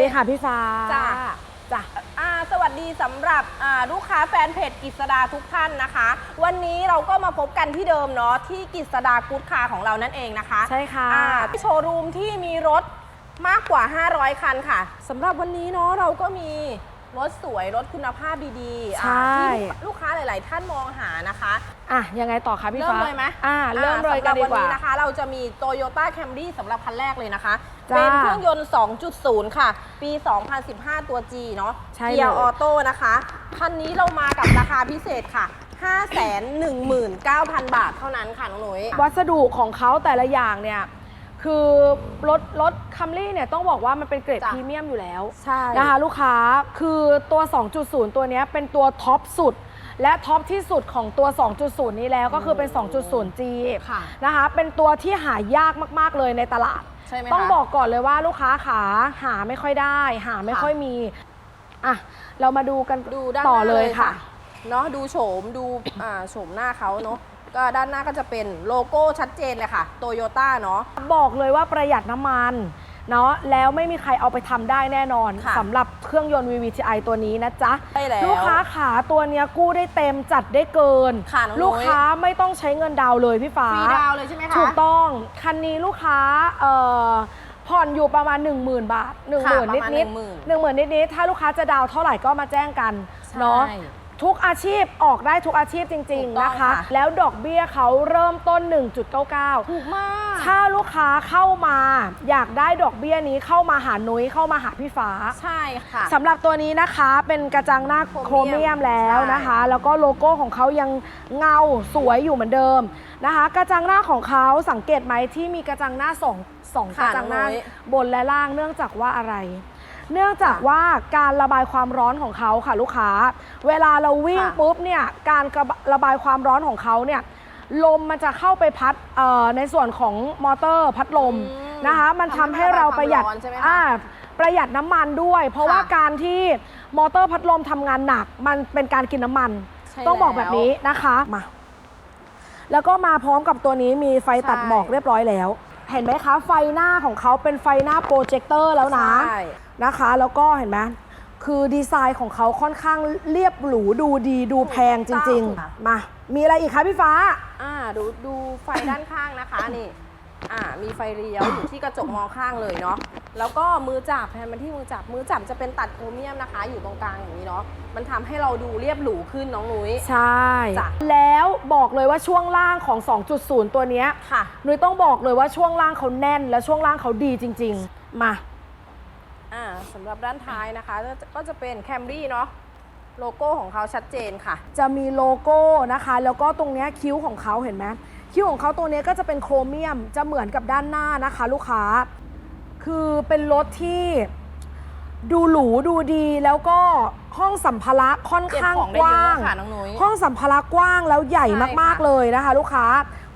สวัสดีค่ะพี่ฟ้าจ้ะ จ้ะ อ่าสวัสดีสำหรับอ่าลูกค้าแฟนเพจกิษดาทุกท่านนะคะ วันนี้เราก็มาพบกันที่เดิมเนาะที่กิษดากู๊ดคาร์ของเรานั่นเองนะคะใช่ค่ะ อ่าที่โชว์รูมที่มีรถมากกว่า 500 คันค่ะสำหรับวันนี้เนาะเราก็มี รถสวยรถคุณภาพดีๆอ่าใช่ ที่ลูกค้าหลาย ๆ ท่านมองหานะคะ อะยังไงต่อคะพี่เริ่มฟ้าเลยไหมอ่าเริ่มเลยกันดีสำหรับกว่าวันนี้นะคะ เราจะมี Toyota Camry สำหรับคันแรกเลยนะคะ จ้าเป็นเครื่องยนต์ 2.0 ค่ะ ปี 2015 ตัว G เนาะใช่เกียร์เลยออโต้นะคะ คันนี้เรามากับราคาพิเศษค่ะ 519,000 บาทเท่านั้นค่ะ น้องหนุยวัสดุของเขาแต่ละอย่างเนี่ย คือรถรถคัมรี่เนี่ยต้องบอกว่ามันเป็นเกรดจ้ะ พรีเมียมอยู่แล้ว ใช่ นะคะลูกค้าคือตัว 2.0 ตัวเนี้ยเป็นตัวท็อปสุด และท็อปที่สุดของตัว 2.0 นี้แล้วก็คือเป็น 2.0G ค่ะ นะคะเป็นตัวที่หายากมากๆเลยในตลาด ใช่ไหมคะ ต้องบอกก่อนเลยว่าลูกค้าขาหาไม่ค่อยได้ หาไม่ค่ะ ค่อยมีอะเรามาดูกันดูด้านต่อหน้าเลยค่ะ เนาะดูโฉมดูอ่าโฉมหน้าเขาเนาะ ก็ด้านหน้าก็จะเป็นโลโก้ชัดเจนเลยค่ะโตโยต้าเนาะ บอกเลยว่าประหยัดน้ำมันเนาะแล้วไม่มีใครเอาไปทำได้แน่นอนค่ะสำหรับเครื่องยนต์ VVTi ตัวนี้นะจ๊ะใช่แล้วลูกค้าขาตัวเนี้ยกู้ได้เต็มจัดได้เกิน ค่ะน้องนุ้ย ลูกค้าไม่ต้องใช้เงินดาวน์เลยพี่ฟ้า ฟรีดาวน์เลยใช่ไหมคะ ถูกต้อง คันนี้ลูกค้าเอ่อผ่อนอยู่ประมาณ 10,000 บาท 1 0,000ค่ะ0ประนิดมาณนิด10,000หนึ่งหมื่นนิดนิดๆถ้าลูกค้าจะดาวน์เท่าไหร่ก็มาแจ้งกันเนาะใช่ ทุกอาชีพออกได้ทุกอาชีพจริง ถูกๆ ต้องนะคะ ค่ะ แล้วดอกเบี้ยเขาเริ่มต้น 1.99 ถูกมาก ถ้าลูกค้าเข้ามา อยากได้ดอกเบี้ยนี้เข้ามาหานุ้ยเข้ามาหาพี่ฟ้า ใช่ค่ะ สำหรับตัวนี้นะคะเป็นกระจังหน้าโครเมียมโครเมียมแล้วนะคะ แล้วก็โลโก้ของเขายังเงาสวยอยู่เหมือนเดิมนะคะ กระจังหน้าของเขาสังเกตไหมที่มีกระจังหน้าสองสองกค่ะระจังหน้าน้อยบนและล่างเนื่องจากว่าอะไร เนื่องจากว่าการระบายความร้อนของเขาค่ะลูกค้า เวลาเราวิ่งค่ะปุ๊บเนี่ยการกระบระบายความร้อนของเขาเนี่ยลมมันจะเข้าไปพัดเอ่อในส่วนของมอเตอร์พัดลมอืมนะคะ มันทำให้เราประหยัดทำให้ระบายความร้อนใช่ไหมคะอ่าประหยัดน้ำมันด้วย เพราะว่าค่ะการที่มอเตอร์พัดลมทำงานหนัก มันเป็นการกินน้ำมัน ใช่ต้องบอกแล้วแบบนี้นะคะมาแล้วก็มาพร้อมกับตัวนี้มีไฟตัดใช่หมอกเรียบร้อยแล้ว เห็นไหมคะ ไฟหน้าของเขาเป็นไฟหน้าโปรเจคเตอร์แล้วนะ ใช่ นะคะ แล้วก็เห็นไหมคือดีไซน์ของเขาค่อนข้างเรียบหรูดูดีดูแพงจริง ค่ะ ๆ มา มีอะไรอีกคะพี่ฟ้า อ่าดูดูไฟด้านข้างนะคะนี่ อ่า มีไฟเลี้ยวอยู่ที่กระจกมองข้างเลยเนาะแล้วก็มือจับแทนมาที่มือจับมือจับจะเป็นตัดโครเมียมนะคะ อยู่ตรงกลางอย่างนี้เนาะมันทำให้เราดูเรียบหรูขึ้นน้องนุ้ย ใช่ จ้ะ แล้วบอกเลยว่าช่วงล่างของ 2.0 ตัวเนี้ย ค่ะ นุ้ยต้องบอกเลยว่าช่วงล่างเขาแน่นและช่วงล่างเขาดีจริง ๆ มา อ่าสำหรับด้านท้ายนะคะก็จะก็จะเป็นแคมรี่เนาะโลโก้ของเขาชัดเจนค่ะ จะมีโลโก้นะคะ แล้วก็ตรงเนี้ยคิ้วของเขาเห็นไหมคิ้วของเขาตัวเนี้ยก็จะเป็นโครเมียมจะเหมือนกับด้านหน้านะคะ ลูกค้า คือเป็นรถที่ดูหรูดูดีแล้วก็ห้องสัมภาระค่อนเก็บข้างของกได้เยว้างอะค่ะน้องนุ้ยห้องสัมภาระกว้างแล้วใหญ่ใช่มากค่ะๆเลยนะคะ ลูกค้า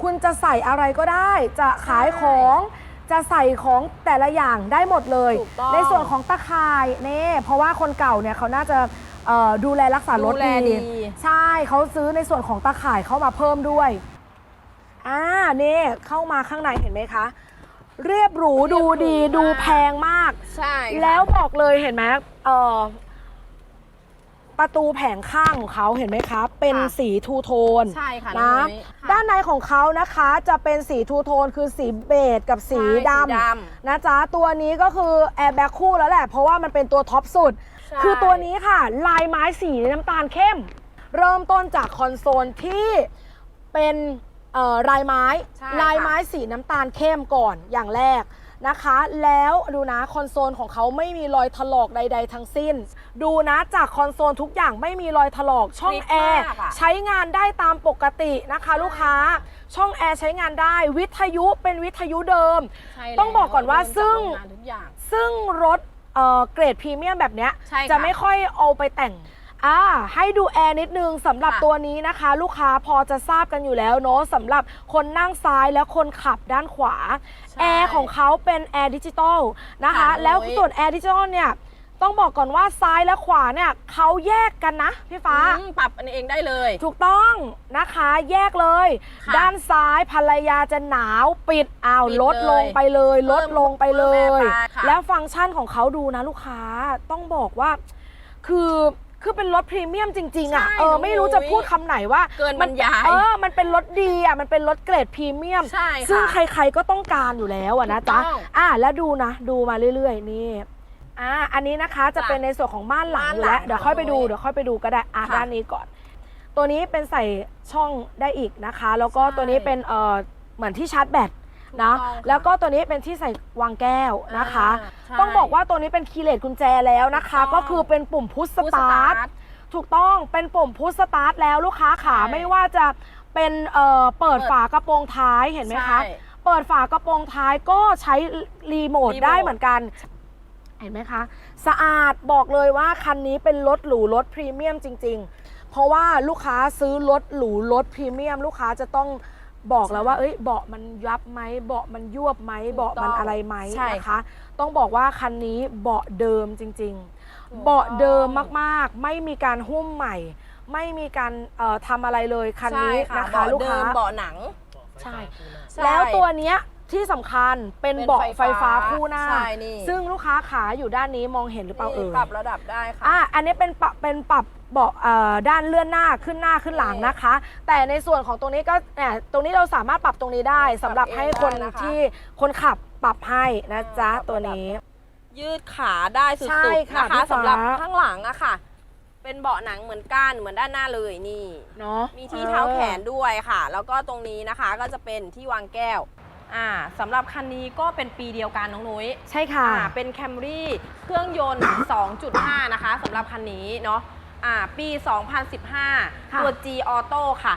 คุณจะใส่อะไรก็ได้ จะขายใช่ของ จะใส่ของแต่ละอย่างได้หมดเลย ถูกต้องในส่วนของตะข่ายนี่เพราะว่าคนเก่าเนี่ยเขาน่าจะเอ่อดูแลรักษารถดูแลดีใช่เขาซื้อในส่วนของตะข่ายเข้ามาเพิ่มด้วยอ่านี่เข้ามาข้างในเห็นไหมคะ เรียบหรูดูดีดูแพงมาก ใช่ค่ะแล้วบอกเลยเห็นไหมเอ่อ ประตูแผงข้างของเขาเห็นไหมคะเป็นค่ะสีทูโทนใช่ค่ะนะน้องนุ้ยค่ะ ด้านในของเขานะคะจะเป็นสีทูโทนคือสีเบจกับสีใช่ดสีดำนะจ๊ะตัวนี้ก็คือแอร์แบ็คคู่แล้วแหละ เพราะว่ามันเป็นตัวท็อปสุด ใช่ คือตัวนี้ค่ะ ลายไม้สีน้ำตาลเข้ม เริ่มต้นจากคอนโซลที่เป็นเอ่อลายไม้ ใช่ลายค่ะไม้สีน้ำตาลเข้มก่อนอย่างแรก นะคะ แล้วดูนะคอนโซลของเขาไม่มีรอยถลอกใด ๆ ทั้งสิ้น ดูนะจากคอนโซลทุกอย่างไม่มีรอยถลอกช่องคลิปแอร์มากอะ ใช้งานได้ตามปกตินะคะ ลูกค้าช่องแอร์ใช้งานได้วิทยุเป็นวิทยุเดิม ใช่ต้องบอกก่อนว่าเริ่มจากซึ่งโรงงานทุกอย่าง ซึ่งรถเอ่อเกรดพรีเมียมแบบเนี้ยใช่ค่ะ จะไม่ค่อยเอาไปแต่ง อ่าให้ดูแอร์นิดนึงสำหรับค่ะตัวนี้นะคะ ลูกค้าพอจะทราบกันอยู่แล้วเนาะสำหรับคนนั่งซ้ายและคนขับด้านขวาใช่แอร์ของเขาเป็นแอร์ดิจิตอลนะคะ ค่ะแล้วนุ้ยส่วนแอร์ดิจิตอลเนี่ยต้องบอกก่อนว่าซ้ายและขวาเนี่ยเขาแยกกันนะพี่ฟ้า อืมปรับอันเองได้เลย ถูกต้องนะคะแยกเลย ค่ะด้านซ้ายภรรยาจะหนาวปิดอ้าวปิดลดเลยลงไปเลยเพิ่ลมดลงไปเลยเพิ่มแอร์ไปค่ะ แล้วฟังก์ชันของเขาดูนะลูกค้าต้องบอกว่า คือ คือเป็นรถพรีเมียมจริงๆอะ ใช่เออ ไม่รู้จะพูดคำไหนว่าเกินบรรยายเออ มันเป็นรถดีอะ มันเป็นรถเกรดพรีเมียม ใช่ค่ะซึ่งใครๆก็ต้องการอยู่แล้วอะนะจ๊ะ ถูกต้องอะแล้วดูนะ ดูมาเรื่อยๆ นี่ อะอันนี้นะคะจะจ้ะเป็นในส่วนของม่านหลังอยู่ม่านหลัแล้ว งเดี๋ยวค่อยไปดู เลยเดี๋ยวค่อยไปดูก็ได้ อะค่ะด้านนี้ก่อน ตัวนี้เป็นใส่ช่องได้อีกนะคะ แล้วก็ใช่ ตัวนี้เป็น เอ่อเหมือนที่ชาร์จแบต นะถูกต้องค่ะแล้วก็ตัวนี้เป็นที่ใส่วางแก้วนะคะอ่าใช่ต้องบอกว่าตัวนี้เป็นคีย์เลสกุญแจแล้วนะคะ ถูกต้อง ก็คือเป็นปุ่มพุชสผู้ตาร์ท ถูกต้องเป็นปุ่มพุชสตาร์ทแล้วลูกค้าขาใช่ไม่ว่าจะเป็นเอ่อเปิดเปิด ฝากระโปรงท้ายเห็นไหมคะ ใช่ เปิดฝากระโปรงท้ายก็ใช้รีโมทรีโมท ได้เหมือนกัน เห็นไหมคะ สะอาดบอกเลยว่าคันนี้เป็นรถหรูรถพรีเมียมจริง ๆ เพราะว่าลูกค้าซื้อรถหรูรถพรีเมียม ลูกค้าจะต้อง บอกแล้วว่าเอ้ยเบาะมันยับไหมเบาะมันยวบไหมเบาะมันอะไรไหมใช่นะคะ ต้องบอกว่าคันนี้เบาะเดิมจริงถูกๆเบาะเดิมมากๆ ไม่มีการหุ้มใหม่ ไม่มีการเอ่อทำอะไรเลยคันนี้ใช่นะคะ เบาะลูกเดิค้ามเบาะหนัง ใช่ใช่แล้วตัวเนี้ย ที่สำคัญเป็นเป็นเบาะไฟไฟฟ้าฟ้าคู่หน้า ใช่นี่ ซึ่งลูกค้าขาอยู่ด้านนี้มองเห็นหรือเปล่าเอ่นี่ย ปรับระดับได้ค่ะ อะ อันนี้เป็นปรับเป็นปรับเบาะเอ่อด้านเลื่อนหน้าขึ้นหน้าขึ้นหลังนี่นะคะ แต่ในส่วนของตรงนี้ก็เนี่ยตรงนี้เราสามารถปรับตรงนี้ได้ปรับสำหรับเองให้คนได้นะคะ ที่คนขับปรับให้นะจ๊ะปรับตัวระดับนี้ ยืดขาได้สุดใช่ๆค่ะนะพี่คะฟ้า สำหรับข้างหลังอะค่ะ เป็นเบาะหนังเหมือนกันเหมือนด้านหน้าเลยนี่ เนาะมีที่เท้าแขนด้วยค่ะ แล้วก็ตรงนี้นะคะก็จะเป็นที่วางแก้ว อ่าสำหรับคันนี้ก็เป็นปีเดียวกันน้องนุ้ยใช่ค่ะ อ่าเป็นแคมรี่เครื่องยนต์ 2.5 นะคะสำหรับคันนี้เนาะอ่าปี 2015 ค่ะ ตัว G Auto ค่ะ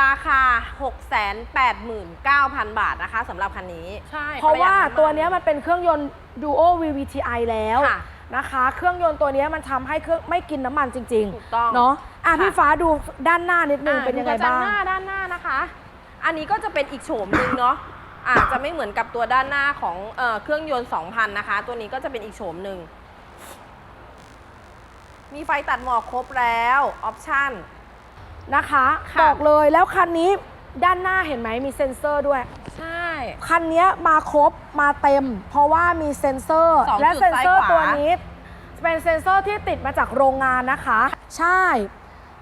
ราคา 689,000 บาทนะคะสำหรับคันนี้ ใช่เพราะว่าปหยัดำมัตัวเนี้ยมันเป็นเครื่องยนต์ Duo VVTi แล้วค่ะ นะคะ เครื่องยนต์ตัวเนี้ยมันทำให้เครื่องไม่กินน้ำมันจริงถูกต้อง ๆเนาะอะค่ะ พี่ฟ้าดูด้านหน้านิดนึงอ่าเป็นยังไงดูกระจับ้าง หน้าด้านหน้านะคะ อันนี้ก็จะเป็นอีกโฉมหนึ่งเนาะ อาจจะไม่เหมือนกับตัวด้านหน้าของเออเครื่องยนต์ 2,000 นะคะ ตัวนี้ก็จะเป็นอีกโฉมหนึ่ง มีไฟตัดหมอกครบแล้วออปชั่น นะคะค่ะ บอกเลยแล้วคันนี้ด้านหน้าเห็นไหมมีเซ็นเซอร์ด้วย ใช่ คันนี้มาครบมาเต็ม เพราะว่ามีเซ็นเซอร์สองจุดและเซ็นเซอร์ซ้ายขวา ตัวนี้ เป็นเซ็นเซอร์ที่ติดมาจากโรงงานนะคะ ใช่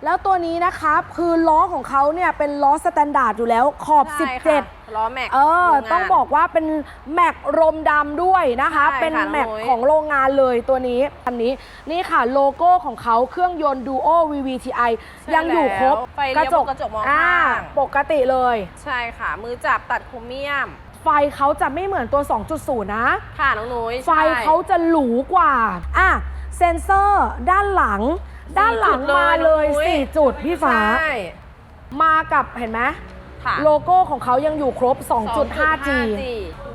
แล้วตัวนี้นะคะคือล้อของเขาเนี่ยเป็นล้อสแตนดาร์ดอยู่แล้วขอบ ใช่ค่ะ17 ล้อแม็ก เออโรงงานต้องบอกว่าเป็นแม็กรมดำด้วยนะคะ ใช่ค่ะเป็นแม็กน้องนุ้ย ของโรงงานเลยตัวนี้อันนี้นี่ค่ะโลโก้ของเขาเครื่องยนต์ Duo VVTi ยังอยู่ครบไฟเลี้ยวบนกระจกมองข้าง ปกติเลย ใช่ค่ะ มือจับตัดโครเมียม ไฟเขาจะไม่เหมือนตัว 2.0 นะ ค่ะน้องนุ้ยไฟใช่ เขาจะหรูกว่า อะ เซนเซอร์ด้านหลัง ด้านหลังจุดมาเลยน้องนุ้4จุดพี่ฟ้า ใช่ มากับเห็นไหมค่ะ โลโก้ของเขายังอยู่ครบ 2.5G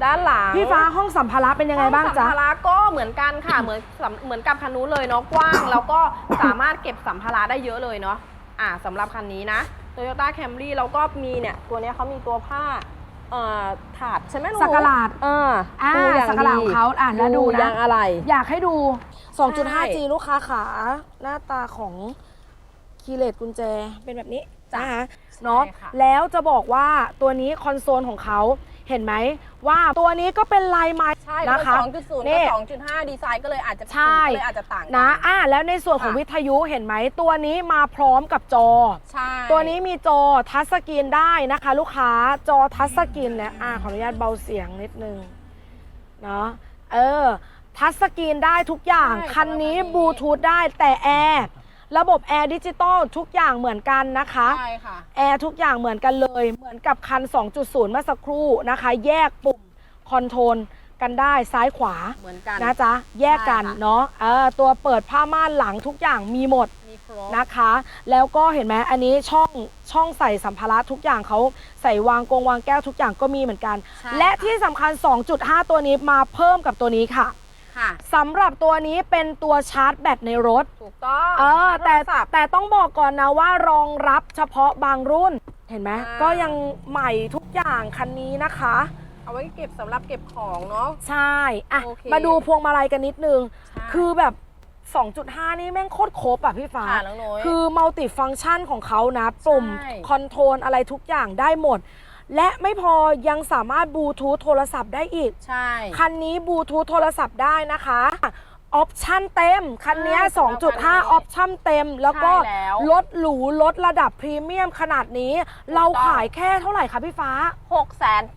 ด้านหลังพี่ฟ้าห้องสัมภาระเป็นยังไงบ้างจ๊ะ ห้อสัมภาระก็เหมือนกันค่ะ เหมือนสำเหมือนกับคันนู้นเลยเนาะกว้าง แล้วก็สามารถเก็บสัมภาระได้เยอะเลยเนาะอ่าสำหรับคันนี้นะ Toyota Camry แล้วก็มีเนี่ย ตัวเนี้ยเขามีตัวผ้า เอ่อถาดใช่ไหมหนูสักหลาดเอออ่าดูย่งสักหลาดของเขาอะแล้วดูนะยางอะไร อยากให้ดูใช่ 2.5G ลูกค้าขาหน้าตาของคีย์เลสกุญแจเป็นแบบนี้นะคะเนาะใช่ค่ะ แล้วจะบอกว่าตัวนี้คอนโซลของเขา เห็นไหมว่าตัวนี้ก็เป็นลายไม้ใช่นะคะ สองจุดศูนย์นี่ กับสองจุดห้าดีไซน์ก็เลยอาจจะใช่ ก็เลยอาจจะต่างกันะอะแล้วในส่วนของค่ะวิทยุเห็นไหมตัวนี้มาพร้อมกับจอ ใช่ตัวนี้มีจอทัชสกรีนได้นะคะ ลูกค้าจอทัชสกรีนและอ่าขออนุญาตเบาเสียงนิดนึงเนาะเออทัชสกรีนได้ทุกอย่างใช่คันนี้สำหรับคันนี้บลูทูธได้แต่แอร์ ระบบแอร์ดิจิตอลทุกอย่างเหมือนกันนะคะใช่ค่ะ แอร์ทุกอย่างเหมือนกันเลย เหมือนกับคัน 2.0 เมื่อสักครู่นะคะ แยกปุ่มคอนโทรลกันได้ซ้ายขวาเหมือนกัน นะจ๊ะ แยกกันใช่ค่ะ เนาะเออตัวเปิดผ้าม่านหลังทุกอย่างมีหมด มีครบ นะคะ แล้วก็เห็นไหมอันนี้ช่องช่องใส่สัมภาระทุกอย่างเขาใส่วางกงวางแก้วทุกอย่างก็มีเหมือนกัน ใช่และค่ะ ที่สำคัญ 2.5 ตัวนี้มาเพิ่มกับตัวนี้ค่ะ ค่ะสำหรับตัวนี้เป็นตัวชาร์จแบตในรถ ถูกต้องเออแต่โทรศัพท์ แต่ต้องบอกก่อนนะว่ารองรับเฉพาะบางรุ่น เห็นไหมอ่า ก็ยังใหม่ทุกอย่างคันนี้นะคะ เอาไว้เก็บสำหรับเก็บของเนาะ ใช่อะโอเค มาดูพวงมาลัยกันนิดนึงใช่คือแบบ 2.5 นี่แม่งโคตรครบอะพี่ฟ้า ค่ะน้องนุ้ย คือมัลติฟัง c t ชันของเขานะ ปุ่มใช่ คอนโทรลอะไรทุกอย่างได้หมด และไม่พอยังสามารถบลูทูธโทรศัพท์ได้อีก ใช่ คันนี้บลูทูธโทรศัพท์ได้นะคะออปชั่นเต็ม คันเนี้ยใช่สำหรับคันนี้2.5 ออปชั่นเต็ม แล้วก็ใช่แล้วรถหรูรถระดับพรีเมียมขนาดนี้ เราขายแค่เท่าไหร่คะพี่ฟ้า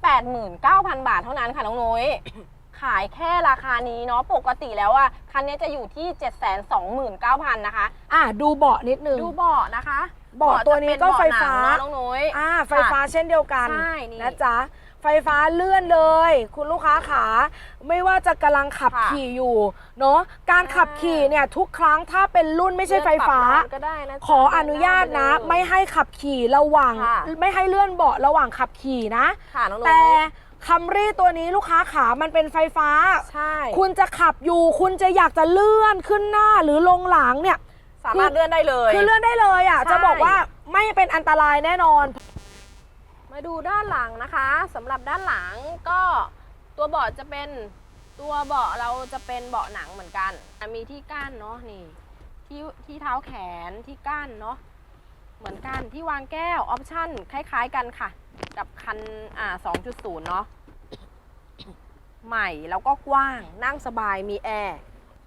689,000 บาทเท่านั้นค่ะน้องนุ้ย ขายแค่ราคานี้เนาะปกติแล้วอะคันนี้จะอยู่ที่ 729,000 นะคะ อะดูเบาะนิดนึง ดูเบาะนะคะ เบาะตัวนี้ก็ไฟฟ้าเบะหนังเนอะน้องนุ้ย อ่าไฟฟ้าเช่นเดียวกันใช่นี่นะจ๊ะไฟฟ้าเลื่อนเลย คุณลูกค้าขาไม่ว่าจะกำลังขับค่ะขี่อยู่เนาะการขับขี่เนี่ยทุกครั้งถ้าเป็นรุ่นไม่ใช่ไฟฟ้า เลื่อนปรับนอนก็ได้นะจ๊ะขออนุญาตนะ ไม่ให้ขับขี่ระหว่างค่ะไม่ให้เลื่อนเบาะระหว่างขับขี่นะ ค่ะน้องนุ้แต่ยคัมรี่ตัวนี้ลูกค้าขามันเป็นไฟฟ้า ใช่ คุณจะขับอยู่ คุณจะอยากจะเลื่อนขึ้นหน้าหรือลงหลังเนี่ย สามารถเลื่อนได้เลย คือเลื่อนได้เลยอะ ใช่ จะบอกว่าไม่เป็นอันตรายแน่นอน มาดูด้านหลังนะคะสำหรับด้านหลังก็ตัวเบาะจะเป็นตัวเบาะเราจะเป็นเบาะหนังเหมือนกันอะมีที่กั้นเนาะนี่ ที่ที่เท้าแขนที่กั้นเนาะเหมือนกันที่วางแก้วออปชั่นคล้ายๆกันค่ะ กับคันอ่า2.0 เนาะ ใหม่แล้วก็กว้างนั่งสบายมีแอร์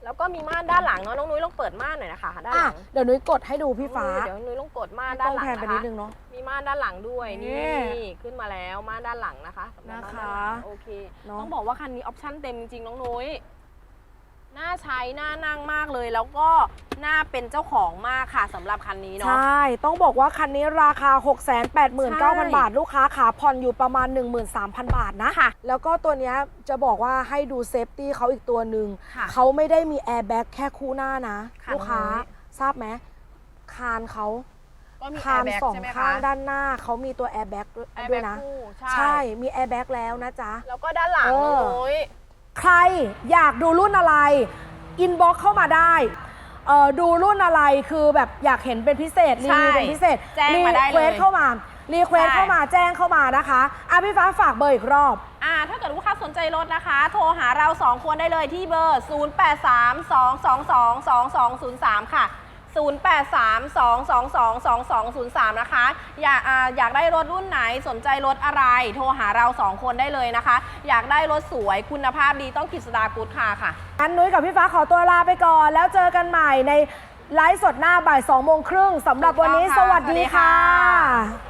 แล้วก็มีม่านด้านหลังเนาะน้องนุ้ยลองเปิดม่านหน่อยนะคะด้านหอะลังเดี๋ยวนุ้ยกดให้ดูพี่ฟ้าเดี๋ยวนุ้ยลองกดม่านให้ด้ากนล้องหลังแพนไปนะนิดคะ นึงเนาะ มีม่านด้านหลังด้วยนี่นี่ขึ้นมาแล้วม่านด้านหลังนะคะสำหรับม่านด้านหลังนะคะโอเคเนอะ ต้องบอกว่าคันนี้ออปชั่นเต็มจริงๆน้องนุ้ย น่าใช้น่านั่งมากเลย แล้วก็น่าเป็นเจ้าของมากค่ะสำหรับคันนี้ใชเนาะ่ ต้องบอกว่าคันนี้ราคาใช่689,000 บาท ลูกค้าขาผ่อนอยู่ประมาณ 13,000 บาทนะ ค่ะ แล้วก็ตัวเนี้ยจะบอกว่าให้ดูเซฟตี้เขาอีกตัวหนึ่ง ค่ะ เขาไม่ได้มีแอร์แบ็กแค่คู่หน้านะ ค่ะ ลูกค้าน้องนุ้ยทราบไหมคานเขาก็มีคานแร์แบ็กสองใช่ไหมข้างคะด้านหน้า เขามีตัวแอร์แบ็กแอร์ด้วแบ็ยกนะ คู่ใช่ ใช่มีแอร์แบ็กแล้วนะจ๊ะ แล้วก็ด้านหลังเอน้องอนุ้ย ใครอยากดูรุ่นอะไร อินบ็อกเข้ามาได้เอ่อดูรุ่นอะไรคือแบบอยากเห็นเป็นพิเศษรีวิวเป็นพิเศษแจ้งมาได้รีเควเลสยเข้ามารีเควสใช่ เข้ามาแจ้งเข้ามานะคะอะพี่ฟ้าฝากเบอร์อีกรอบ อ่าถ้าเกิดลูกค้าสนใจรถนะคะ โทรหาเรา 2 คนได้เลยที่เบอร์ 0832222203 ค่ะ 0832222203 นะคะ อยากอ่าอยากได้รถรุ่นไหนสนใจรถอะไร โทรหาเรา 2 คนได้เลยนะคะ อยากได้รถสวยคุณภาพดีต้องกิษดากูดคาร์ค่ะอันนุ้ยกับพี่ฟ้าขอตัวลาไปก่อน แล้วเจอกันใหม่ในไลฟ์สดหน้าบ่าย2โมงครึ่งสำหรับวันนี้ถูกสต้องค่ะวัสดีสวัสดีค่ค่ะะ